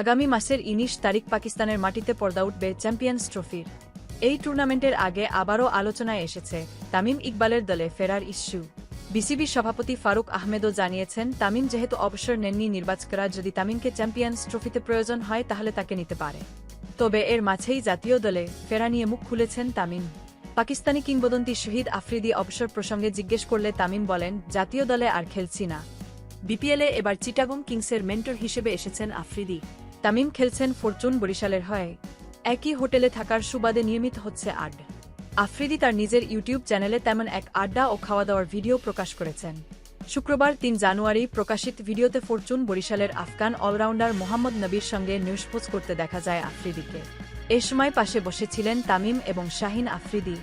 আগামী মাসের ইনিশ তারিখ পাকিস্তানের মাটিতে পর্দা উঠবে চ্যাম্পিয়ন্স ট্রফির। এই টুর্নামেন্টের আগে আবারও আলোচনায় এসেছে তামিম ইকবালের দলে ফেরার ইস্যু। বিসিবি সভাপতি ফারুক আহমেদও জানিয়েছেন, তামিম যেহেতু অবসর নেননি নির্বাচকরা, যদি তামিমকে চ্যাম্পিয়ন্স ট্রফিতে প্রয়োজন হয়, তাহলে তাকে নিতে পারে। তবে এর মাঝেই জাতীয় দলে ফেরা নিয়ে মুখ খুলেছেন তামিম। পাকিস্তানি কিংবদন্তি শহীদ আফ্রিদি অবসর প্রসঙ্গে জিজ্ঞেস করলে তামিম বলেন, জাতীয় দলে আর খেলছি না। বিপিএলে এবার চিটাগং কিংসের মেন্টর হিসেবে এসেছেন আফ্রিদি। তামিম খেলছেন ফরচুন বরিশালের হয়ে। একই হোটেলে থাকার সুবাদে নিয়মিত হচ্ছে আড্ডা আফ্রিদি তার নিজের ইউটিউব চ্যানেলে তেমন এক আড্ডা ও খাওয়া দাওয়ার ভিডিও প্রকাশ করেছেন। শুক্রবার তিন জানুয়ারি প্রকাশিত ভিডিওতে ফরচুন বরিশালের আফগান অলরাউন্ডার মোহাম্মদ নবীর সঙ্গে নিউজপোজ করতে দেখা যায় আফ্রিদিকে। এ সময় পাশে বসেছিলেন তামিম এবং শাহিন আফ্রিদি।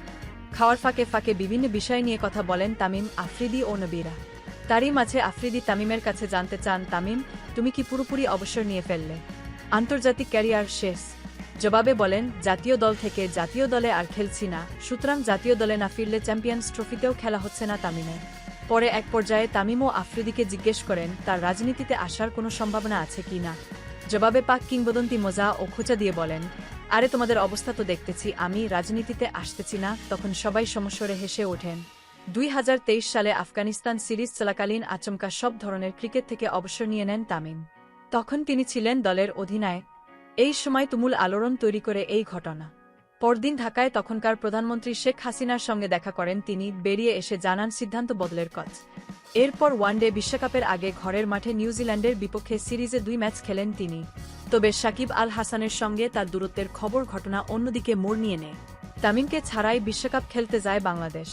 খাওয়ার ফাঁকে ফাঁকে বিভিন্ন বিষয় নিয়ে কথা বলেন তামিম, আফ্রিদি ও নবীরা। তারই মাঝে আফ্রিদি তামিমের কাছে জানতে চান, তামিম, তুমি কি পুরোপুরি অবসর নিয়ে ফেললে? আন্তর্জাতিক ক্যারিয়ার শেষ। জবাবে বলেন, জাতীয় দল থেকে জাতীয় দলে আর খেলছি না, সুতরাং জাতীয় দলে না ফিরলে চ্যাম্পিয়ন্স ট্রফিতেও খেলা হচ্ছে না তামিমের পরে এক পর্যায়ে তামিম ও আফ্রিদিকে জিজ্ঞেস করেন, তার রাজনীতিতে আসার কোনো সম্ভাবনা আছে কি না? জবাবে পাক কিংবদন্তি মজা ও খোঁচা দিয়ে বলেন, আরে, তোমাদের অবস্থা তো দেখতেছি। আমি রাজনীতিতে আসতেছি না। তখন সবাই সমস্যরে হেসে ওঠেন। দুই হাজার তেইশ সালে আফগানিস্তান সিরিজ চলাকালীন আচমকা সব ধরনের ক্রিকেট থেকে অবসর নিয়ে নেন তামিম। তখন তিনি ছিলেন দলের অধিনায়ক। এই সময় তুমুল আলোড়ন তৈরি করে এই ঘটনা। পরদিন ঢাকায় তখনকার প্রধানমন্ত্রী শেখ হাসিনার সঙ্গে দেখা করেন তিনি, বেরিয়ে এসে জানান সিদ্ধান্ত বদলের কচ। এরপর ওয়ানডে বিশ্বকাপের আগে ঘরের মাঠে নিউজিল্যান্ডের বিপক্ষে সিরিজে দুই ম্যাচ খেলেন তিনি। তবে সাকিব আল হাসানের সঙ্গে তার দূরত্বের খবর ঘটনা অন্যদিকে মোড় নিয়ে নেয়। তামিমকে ছাড়াই বিশ্বকাপ খেলতে যায় বাংলাদেশ।